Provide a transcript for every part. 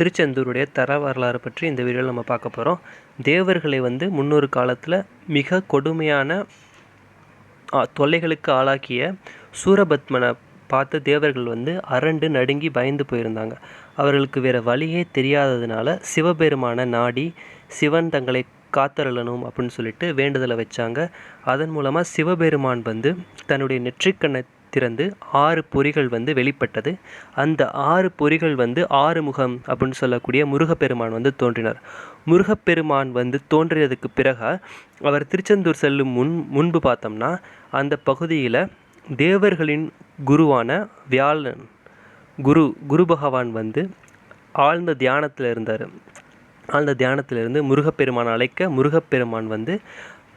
திருச்செந்தூருடைய தர வரலாறு பற்றி இந்த வீடியோவில் நம்ம பார்க்க போகிறோம் தேவர்களை வந்து முன்னொரு காலத்தில் மிக கொடுமையான தொல்லைகளுக்கு ஆளாக்கிய சூரபத்மனை பார்த்து தேவர்கள் வந்து அரண்டு நடுங்கி பயந்து போயிருந்தாங்க. அவர்களுக்கு வேறு வழியே தெரியாததுனால சிவபெருமான நாடி சிவன் தங்களை காத்தருளணும் அப்படின்னு சொல்லிட்டு வேண்டுதலை வச்சாங்க. அதன் மூலமாக சிவபெருமான் வந்து தன்னுடைய நெற்றிக்கண்ணை திறந்து ஆறு பொறிகள் வந்து வெளிப்பட்டது. அந்த ஆறு பொறிகள் வந்து ஆறு முகம் அப்படின்னு சொல்லக்கூடிய முருகப்பெருமான் வந்து தோன்றினார். முருகப்பெருமான் வந்து தோன்றியதுக்கு பிறகு அவர் திருச்செந்தூர் செல்லும் முன் முன்பு பார்த்தோம்னா அந்த பகுதியில் தேவர்களின் குருவான வியாழன் குரு குரு பகவான் வந்து ஆழ்ந்த தியானத்தில் இருந்தார். ஆழ்ந்த தியானத்திலிருந்து முருகப்பெருமான் அழைக்க முருகப்பெருமான் வந்து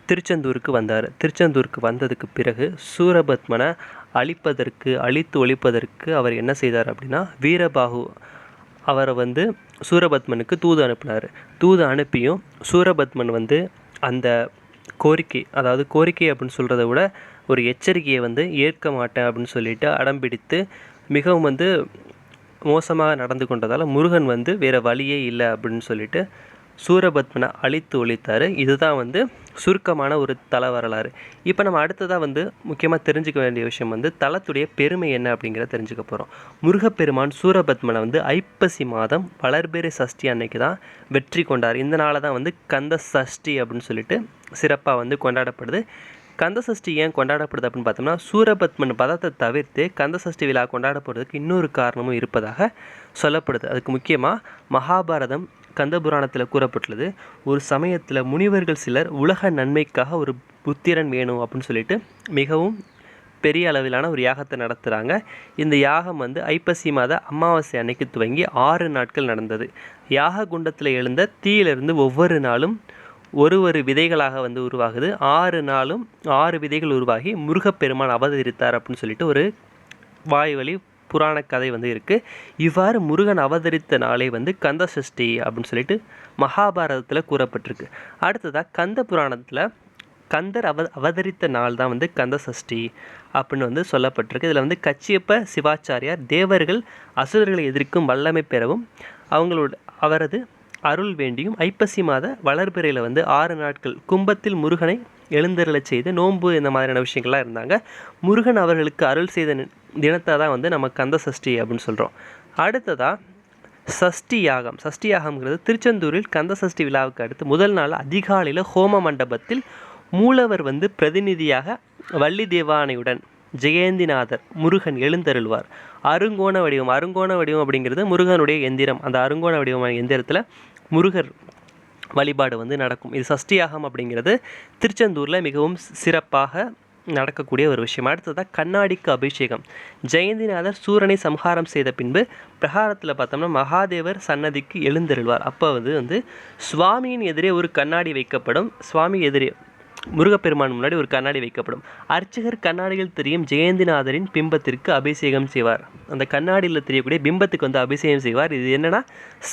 திருச்செந்தூருக்கு வந்தார். திருச்செந்தூருக்கு வந்ததுக்கு பிறகு சூரபத்மனை அழிப்பதற்கு அழித்து ஒழிப்பதற்கு அவர் என்ன செய்தார் அப்படின்னா வீரபாகு அவரை வந்து சூரபத்மனுக்கு தூது அனுப்பினார். தூது அனுப்பியும் சூரபத்மன் வந்து அந்த கோரிக்கை அதாவது கோரிக்கை அப்படின்னு சொல்கிறத விட ஒரு எச்சரிக்கையை வந்து ஏற்க மாட்டேன் அப்படின்னு சொல்லிட்டு அடம்பிடித்து மிகவும் வந்து மோசமாக நடந்து கொண்டதால் முருகன் வந்து வேறு வழியே இல்லை அப்படின்னு சொல்லிட்டு சூரபத்மனை அழித்து ஒழித்தார். இதுதான் வந்து சுருக்கமான ஒரு தல வரலாறு இப்போ நம்ம அடுத்ததாக வந்து முக்கியமாக தெரிஞ்சுக்க வேண்டிய விஷயம் வந்து தலத்துடைய பெருமை என்ன அப்படிங்கிறத தெரிஞ்சுக்க போகிறோம் முருகப்பெருமான் சூரபத்மனை வந்து ஐப்பசி மாதம் வளர்பெரு சஷ்டி அன்னைக்கு தான் வெற்றி கொண்டார். இந்த நாளை தான் வந்து கந்த சஷ்டி அப்படின்னு சொல்லிட்டு சிறப்பாக வந்து கொண்டாடப்படுது. கந்த சஷ்டி ஏன் கொண்டாடப்படுது அப்படின்னு பார்த்தோம்னா சூரபத்மன் பதத்தை தவிர்த்து கந்த சஷ்டி விழா கொண்டாடப்படுறதுக்கு இன்னொரு காரணமும் இருப்பதாக சொல்லப்படுது. அதுக்கு முக்கியமாக மகாபாரதம் கந்தபுராணத்தில் கூறப்பட்டுள்ளது ஒரு சமயத்தில் முனிவர்கள் சிலர் உலக நன்மைக்காக ஒரு புத்திரன் வேணும் அப்படின்னு சொல்லிட்டு மிகவும் பெரிய அளவிலான ஒரு யாகத்தை நடத்துகிறாங்க இந்த யாகம் வந்து ஐப்பசி மாத அமாவாசை அன்னைக்கு துவங்கி ஆறு நாட்கள் நடந்தது. யாக குண்டத்தில் எழுந்த தீயிலிருந்து ஒவ்வொரு நாளும் ஒரு ஒரு விதைகளாக வந்து உருவாகுது. ஆறு நாளும் ஆறு விதைகள் உருவாகி முருகப்பெருமான் அவதரித்தார் அப்படின்னு சொல்லிட்டு ஒரு வாய் வழி புராண கதை வந்து இருக்குது இவ்வாறு முருகன் அவதரித்த நாளே வந்து கந்த சஷ்டி அப்படின்னு சொல்லிட்டு மகாபாரதத்தில் கூறப்பட்டிருக்கு. அடுத்ததாக கந்த புராணத்தில் கந்தர் அவ அவதரித்த நாள் தான் வந்து கந்த சஷ்டி அப்படின்னு வந்து சொல்லப்பட்டிருக்கு. இதில் வந்து கச்சியப்ப சிவாச்சாரியார் தேவர்கள் அசுரர்களை எதிர்க்கும் வல்லமை பெறவும் அவங்களோட அவரது அருள் வேண்டியும் ஐப்பசி மாத வளர்பிறையில் வந்து ஆறு நாட்கள் கும்பத்தில் முருகனை எழுந்தருளை செய்து நோன்பு இந்த மாதிரியான விஷயங்கள்லாம் இருந்தாங்க. முருகன் அவர்களுக்கு அருள் செய்த தினத்தை தான் வந்து நம்ம கந்த சஷ்டி அப்படின்னு சொல்கிறோம் அடுத்ததாக சஷ்டி யாகம். சஷ்டி யாகம்ங்கிறது திருச்செந்தூரில் கந்த சஷ்டி விழாவுக்கு அடுத்து முதல் நாள் அதிகாலையில் ஹோம மண்டபத்தில் மூலவர் வந்து பிரதிநிதியாக வள்ளி தேவானையுடன் ஜெயந்திநாதர் முருகன் எழுந்தருள்வார். அருங்கோண வடிவம். அருங்கோண வடிவம் அப்படிங்கிறது முருகனுடைய எந்திரம். அந்த அருங்கோண வடிவமான எந்திரத்தில் முருகர் வழிபாடு வந்து நடக்கும். இது சஷ்டி யாகம் அப்படிங்கிறது திருச்செந்தூரில் மிகவும் சிறப்பாக நடக்கக்கூடிய ஒரு விஷயம். அடுத்ததாக கண்ணாடிக்கு அபிஷேகம். ஜெயந்திநாதர் சூரனை சம்ஹாரம் செய்த பின்பு பிரகாரத்தில் பார்த்தோம்னா மகாதேவர் சன்னதிக்கு எழுந்தருள்வார். அப்போ வந்து வந்து சுவாமியின் எதிரே ஒரு கண்ணாடி வைக்கப்படும். சுவாமி எதிரே முருகப்பெருமான் முன்னாடி ஒரு கண்ணாடி வைக்கப்படும். அர்ச்சகர் கண்ணாடியில் தெரியும் ஜெயந்திநாதரின் பிம்பத்திற்கு அபிஷேகம் செய்வார். அந்த கண்ணாடியில் தெரியக்கூடிய பிம்பத்துக்கு வந்து அபிஷேகம் செய்வார். இது என்னென்னா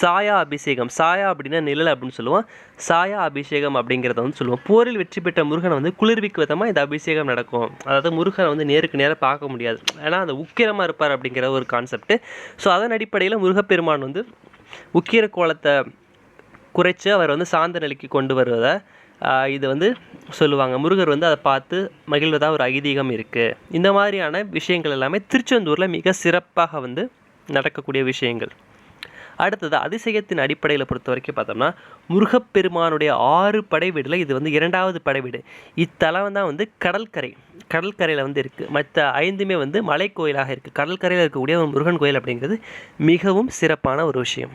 சாயா அபிஷேகம். சாயா அப்படின்னா நிழல் அப்படின்னு சொல்லுவோம். சாயா அபிஷேகம் அப்படிங்கிறத வந்து சொல்லுவோம். போரில் வெற்றி பெற்ற முருகனை வந்து குளிர்விக்கு விதமாக இந்த அபிஷேகம் நடக்கும். அதாவது முருகனை வந்து நேருக்கு நேராக பார்க்க முடியாது. ஏன்னா அந்த உக்கிரமாக இருப்பார் அப்படிங்கிற ஒரு கான்செப்ட் ஸோ அதன் அடிப்படையில் முருகப்பெருமான் வந்து உக்கிர கோலத்தை குறைச்சு அவர் வந்து சாந்த நிலைக்கு கொண்டு வருவதை இது வந்து சொல்லுவாங்க. முருகர் வந்து அதை பார்த்து மகிழ்வதாக ஒரு ஐதீகம் இருக்குது இந்த மாதிரியான விஷயங்கள் எல்லாமே திருச்செந்தூரில் மிக சிறப்பாக வந்து நடக்கக்கூடிய விஷயங்கள். அடுத்தது அதிசயத்தின் அடிப்படையில் பொறுத்த வரைக்கும் பார்த்தோம்னா முருகப்பெருமானுடைய ஆறு படைவீடில் இது வந்து இரண்டாவது படைவீடு இத்தலம் தான் வந்து கடற்கரை கடற்கரையில் வந்து இருக்குது மற்ற ஐந்துமே வந்து மலை கோயிலாக இருக்குது கடற்கரையில் இருக்கக்கூடிய ஒரு முருகன் கோயில் அப்படிங்கிறது மிகவும் சிறப்பான ஒரு விஷயம்.